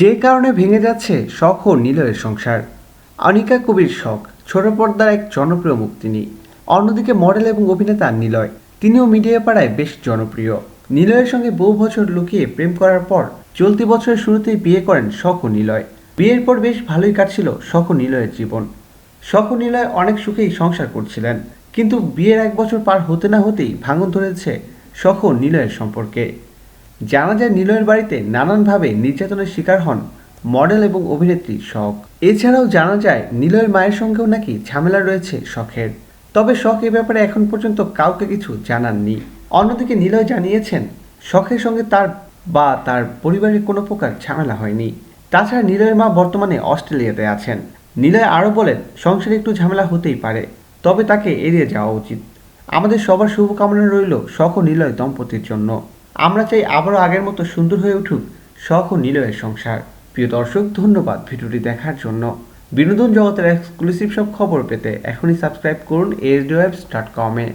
যে কারণে ভেঙে যাচ্ছে শখ ও নিলয়ের সংসার। অনিকা কবির শখ, ছোট পর্দার এক জনপ্রিয় মুখ তিনি অন্যদিকে মডেল এবং অভিনেতা নিলয়, তিনিও মিডিয়া পাড়ায় বেশ জনপ্রিয়। নিলয়ের সঙ্গে বহু বছর লুকিয়ে প্রেম করার পর চলতি বছরের শুরুতেই বিয়ে করেন শখ ও নিলয়। বিয়ের পর বেশ ভালোই কাটছিল শখ ও নিলয়ের জীবন। শখ ও নিলয় অনেক সুখেই সংসার করছিলেন, কিন্তু বিয়ের এক বছর পার হতে না হতেই ভাঙন ধরেছে শখ ও নিলয়ের সম্পর্কে। জানা যায় নিলয়ের বাড়িতে নানানভাবে নির্যাতনের শিকার হন মডেল এবং অভিনেত্রী শখ। এছাড়াও জানা যায় নিলয়ের মায়ের সঙ্গেও নাকি ঝামেলা রয়েছে শখের। তবে শখ এ ব্যাপারে এখন পর্যন্ত কাউকে কিছু জানাননি। অন্যদিকে নিলয় জানিয়েছেন, শখের সঙ্গে তার বা তার পরিবারের কোনো প্রকার ঝামেলা হয়নি। তাছাড়া নিলয়ের মা বর্তমানে অস্ট্রেলিয়াতে আছেন। নিলয় আরও বলেন, সংসারে একটু ঝামেলা হতেই পারে, তবে তাকে এড়িয়ে যাওয়া উচিত। আমাদের সবার শুভকামনা রইল শখ ও নিলয় দম্পতির জন্য। আমরা চাই আবারও আগের মতো সুন্দর হয়ে উঠুক শখ ও নিলয়ের সংসার। প্রিয় দর্শক, ধন্যবাদ ভিডিওটি দেখার জন্য। বিনোদন জগতের এক্সক্লুসিভ সব খবর পেতে এখনই সাবস্ক্রাইব করুন এইচ ডি ওয়েবস ডট কমে